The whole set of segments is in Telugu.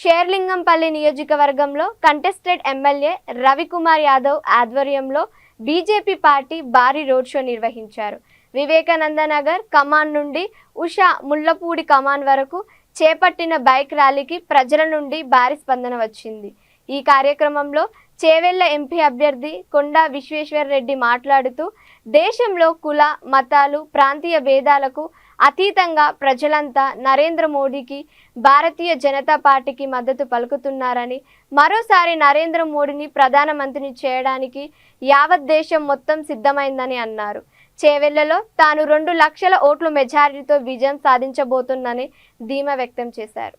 షేర్లింగంపల్లి నియోజకవర్గంలో కంటెస్టెడ్ ఎమ్మెల్యే రవికుమార్ యాదవ్ ఆధ్వర్యంలో బీజేపీ పార్టీ భారీ రోడ్ షో నిర్వహించారు. వివేకానంద నగర్ కమాన్ నుండి ఉషా ముల్లపూడి కమాన్ వరకు చేపట్టిన బైక్ ర్యాలీకి ప్రజల నుండి భారీ స్పందన వచ్చింది. ఈ కార్యక్రమంలో చేవెళ్ళ ఎంపీ అభ్యర్థి కొండా విశ్వేశ్వర్ రెడ్డి మాట్లాడుతూ దేశంలో కుల మతాలు ప్రాంతీయ భేదాలకు అతీతంగా ప్రజలంతా నరేంద్ర మోడీకి భారతీయ జనతా పార్టీకి మద్దతు పలుకుతున్నారని మరోసారి నరేంద్ర మోడీని ప్రధానమంత్రిని చేయడానికి యావత్ దేశం మొత్తం సిద్ధమైందని అన్నారు. చేవెళ్ళలో తాను రెండు లక్షల ఓట్లు మెజారిటీతో విజయం సాధించబోతుందని ధీమా వ్యక్తం చేశారు.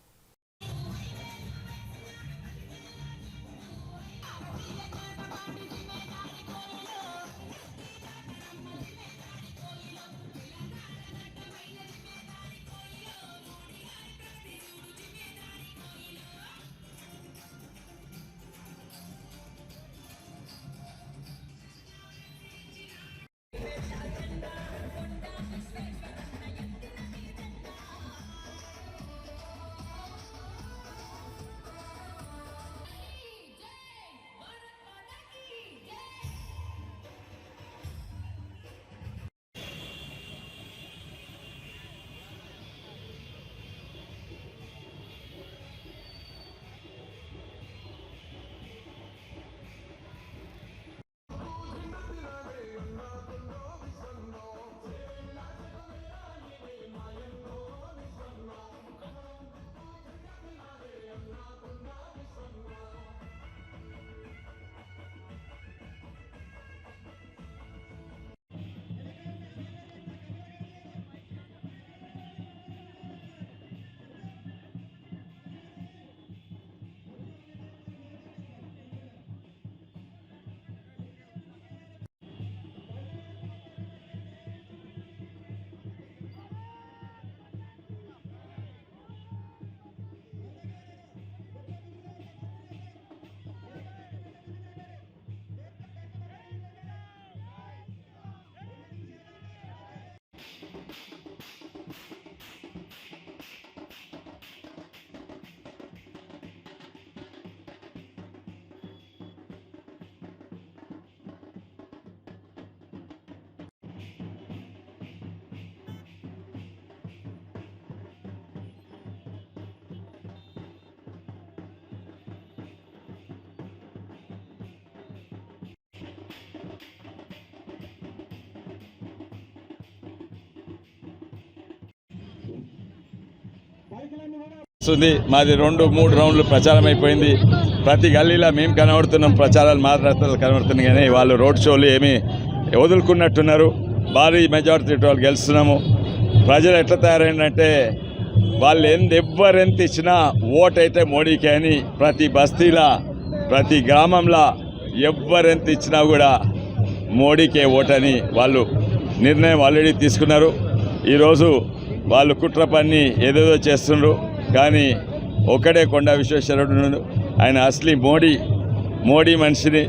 వస్తుంది. మాది రెండు మూడు రౌండ్లు ప్రచారం అయిపోయింది. ప్రతి గల్లీలో మేము కనబడుతున్నాం. ప్రచారాలు మా రస్తాలు కనబడుతున్నాయి కానీ వాళ్ళు రోడ్ షోలు ఏమీ వదులుకున్నట్టున్నారు. భారీ మెజారిటీ వాళ్ళు గెలుస్తున్నాము. ప్రజలు ఎట్లా తయారైందంటే వాళ్ళు ఎంత ఎవ్వరెంత ఇచ్చినా ఓటైతే మోడీకే మోడీకి అని ప్రతి బస్తీలా ప్రతి గ్రామంలో ఎవ్వరెంత ఎంత ఇచ్చినా కూడా మోడీకే ఓటని వాళ్ళు నిర్ణయం ఆల్రెడీ తీసుకున్నారు. ఈరోజు వాళ్ళు కుట్ర పని ఏదేదో చేస్తుండ్రు కానీ ఒకడే కొండ విశ్వేశ్వరుడు ఆయన అసలీ మోడీ మోడీ మనిషిని